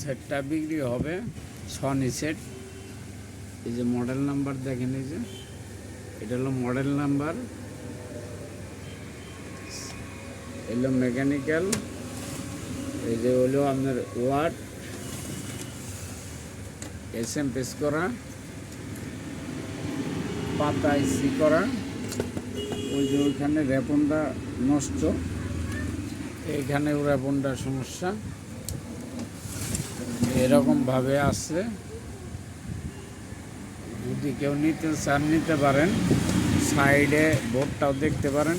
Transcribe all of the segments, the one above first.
সেটটা বিক্রি হবে সনি সেট এই যে মডেল নাম্বার দেখেন, এই যে এটা হলো মডেল নাম্বার এলো মেকানিক্যাল এই যে হলো আপনার ওয়াট এস এম পেস করা, পাতা ইসি করা, ওই যে ওইখানে র্যাপনটা নষ্ট। এইখানে র্যাপনটার সমস্যা। এরকমভাবে আছে। যদি কেউ নিতে চান, নিতে পারেন। সাইডে বোর্ডটাও দেখতে পারেন।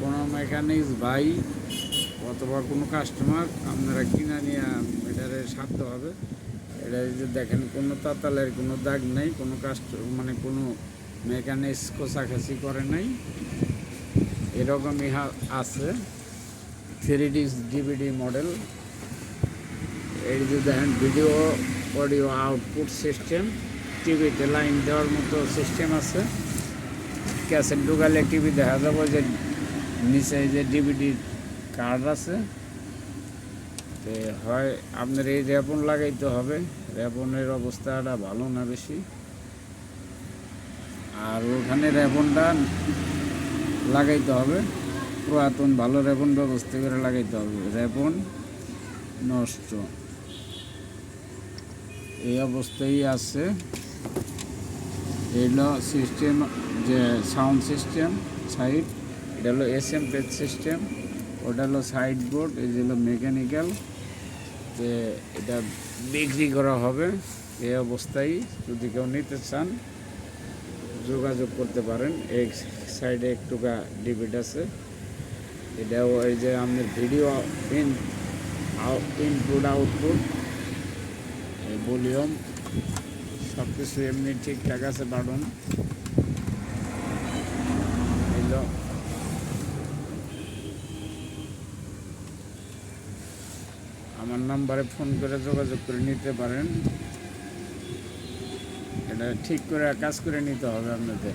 কোনো মেকানিক্স ভাই অথবা কোনো কাস্টমার আপনারা কিনা নিয়ে এটারে সারতে হবে। এটা যদি দেখেন, কোনো তাতালের কোনো দাগ নেই, কোনো কাস্ট মানে কোনো মেকানিক্স কোষাখাসি করে নাই। এরকমই আছে। Three D DVD model. এই যে দেখেন ভিডিও অডিও আউটপুট সিস্টেম টিভিতে লাইন দেওয়ার মতো সিস্টেম আছে। ক্যাসেট ঢুকালে টিভি দেখা যাবে যে নিচে যে ডিভিডি কার্ড আছে। তো হয়, আপনার এই র্যাপন লাগাইতে হবে। র্যাপনের অবস্থাটা ভালো না বেশি। আর ওখানে র্যাপনটা লাগাইতে হবে। পুরাতন ভালো র্যাপন ব্যবস্থা করে লাগাইতে হবে। র্যাপন নষ্ট। এই অবস্থায় আছে। এগুলো সিস্টেম যে সাউন্ড সিস্টেম সাইড এটা হলো এস এম পেজ সিস্টেম ওটা হলো সাইড বোর্ড এই যে হলো মেকানিক্যাল যে এটা বিক্রি করা হবে। এই অবস্থায় যদি কেউ নিতে চান, যোগাযোগ করতে পারেন। এই সাইডে একটুকা ডিবিট আছে। এটাও ওই যে আপনার ভিডিও ইন ইনপুট আউটপুট এই ভলিউম সব কিছু এমনি ঠিকঠাক আছে, বাড়ুন। আমার নাম্বারে ফোন করে যোগাযোগ করে নিতে পারেন। এটা ঠিক করে কাজ করে নিতে হবে আপনাদের।